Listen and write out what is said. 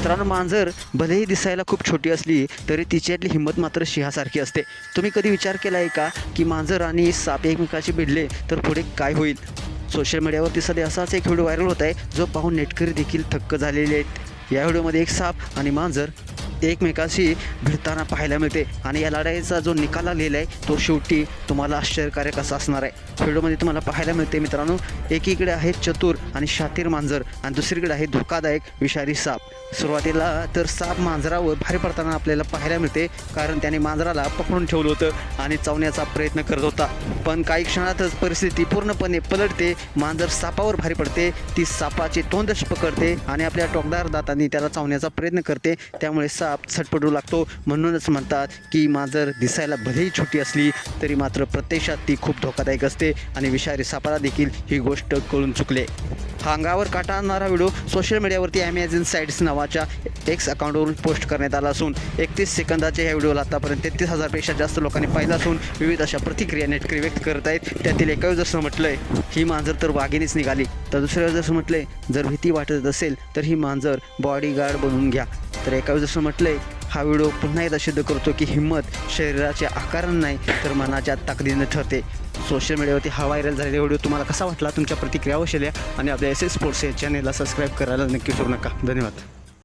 मित्रांनो मांजर भलेही दिसायला खूप छोटी असली तरी तिच्यातली हिंमत मात्र सिंहासारखी असते. तुम्ही कधी विचार केला आहे का की मांजर आणि साप एकमेकाशी भिडले तर पुढे काय होईल? सोशल मीडियावरती सध्या असाच एक व्हिडिओ व्हायरल होत आहे जो पाहून नेटकरी देखील थक्क झालेले आहेत. या व्हिडिओमध्ये एक साप आणि मांजर एकमेकाशी भिडताना पाहायला मिळते. आणि या लढाईचा जो निकाल आलेला आहे तो शेवटी तुम्हाला आश्चर्यकारक असा असणार आहे. व्हिडिओमध्ये तुम्हाला पाहायला मिळते मित्रांनो एकीकडे आहे चतुर आणि शातीर मांजर आणि दुसरीकडे आहे धोकादायक विषारी साप. सुरुवातीला तर साप मांजरावर भारी पडताना आपल्याला पाहायला मिळते कारण त्याने मांजराला पकडून ठेवलं होतं आणि चावण्याचा प्रयत्न करत होता. पण काही क्षणातच परिस्थिती पूर्णपणे पलटते मांजर सापावर भारी पडते ती सापाचे तोंडच पकडते आणि आपल्या टोकदार दातांनी त्याला चावण्याचा प्रयत्न करते त्यामुळे साप सटपटू लागतो. म्हणूनच म्हणतात की मांजर दिसायला भलेही छोटी असली तरी मात्र प्रत्यक्षात ती खूप धोकादायक असते आणि विषारी सापाला देखील ही गोष्ट कळून चुकले. हा अंगावर काटा आणणारा व्हिडिओ सोशल मीडियावरती ॲमेझॉन साईट्स नावाच्या एक्स अकाउंटवरून पोस्ट करण्यात आला असून एकतीस सेकंदाच्या ह्या व्हिडिओला आतापर्यंत तेहतीस हजारपेक्षा जास्त लोकांनी पाहिला असून विविध अशा प्रतिक्रिया नेटकरी व्यक्त करत आहेत. त्यातील एका जसं म्हटलंय ही मांजर तर वाघिणीच निघाली. तर दुसऱ्या जसं म्हटलंय जर भीती वाटत असेल तर ही मांजर बॉडीगार्ड बनवून घ्या. तर एका जसं म्हटलंय हा व्हिडिओ पुन्हा एकदा सिद्ध करतो की हिंमत शरीराच्या आकारानं नाही तर मनाच्या ताकदीनं ठरते. सोशल मीडियावरती हा व्हायरल झालेला व्हिडिओ तुम्हाला कसा वाटला? तुमच्या प्रतिक्रिया अवश्य द्या. आणि आपल्या एस एस स्पोर्ट्स या चॅनेलला सबस्क्राईब करायला नक्की विसरू नका. धन्यवाद.